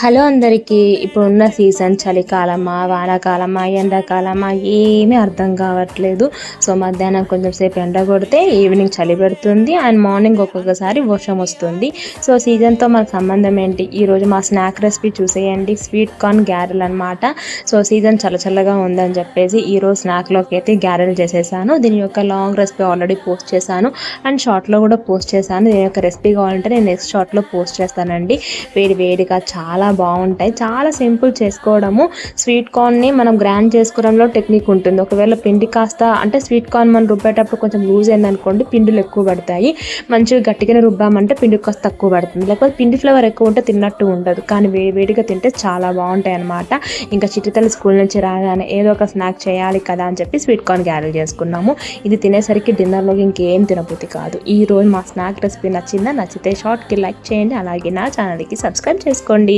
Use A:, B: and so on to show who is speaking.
A: Hello అందరికీ ఇప్పుడున్న season చలికాలమా వానాకాలమా ఎండాకాలమా ఏమీ అర్థం కావట్లేదు. సో మధ్యాహ్నం కొంచెం సేపు ఎండ కొడితే ఈవినింగ్ చలి పెడుతుంది అండ్ మార్నింగ్ ఒక్కొక్కసారి వర్షం వస్తుంది. సో సీజన్తో మనకు సంబంధం ఏంటి? ఈరోజు మా స్నాక్ రెసిపీ చూసేయండి. స్వీట్ కార్న్ గ్యారెల్ అనమాట సో సీజన్ చల్లచల్లగా ఉందని చెప్పేసి ఈరోజు స్నాక్లోకి అయితే గ్యారెల్ చేసేసాను. దీని యొక్క లాంగ్ రెసిపీ ఆల్రెడీ పోస్ట్ చేశాను. అండ్ షార్ట్లో కూడా పోస్ట్ చేశాను. దీని యొక్క రెసిపీ కావాలంటే నేను నెక్స్ట్ షార్ట్లో పోస్ట్ చేస్తానండి. వేడి వేడిగా చాలా బాగుంటాయి. చాలా సింపుల్ చేసుకోవడము. స్వీట్ కార్న్ని మనం గ్రాండ్ చేసుకోవడంలో టెక్నిక్ ఉంటుంది. ఒకవేళ పిండి కాస్త అంటే స్వీట్ కార్న్ మనం రుబ్బేటప్పుడు కొంచెం లూజ్ అయిందనుకోండి పిండిలు ఎక్కువ పడతాయి. మంచిగా గట్టిగానే రుబ్బామంటే పిండి కాస్త తక్కువ పడుతుంది. లేకపోతే పిండి ఫ్లేవర్ ఎక్కువ ఉంటే తిన్నట్టు ఉండదు. కానీ వేడి వేడిగా తింటే చాలా బాగుంటాయి అనమాట ఇంకా చిట్టితల్లి స్కూల్ నుంచి రాగానే ఏదో ఒక స్నాక్ చేయాలి కదా అని చెప్పి స్వీట్ కార్న్ గ్యారెల్ చేసుకున్నాము. ఇది తినేసరికి డిన్నర్లోకి ఇంకేం తినబుద్ధి కాదు. ఈ రోజు మా స్నాక్ రెసిపీ నచ్చిందా? నచ్చితే షార్ట్కి లైక్ చేయండి. అలాగే నా ఛానల్కి సబ్స్క్రైబ్ చేసుకోండి.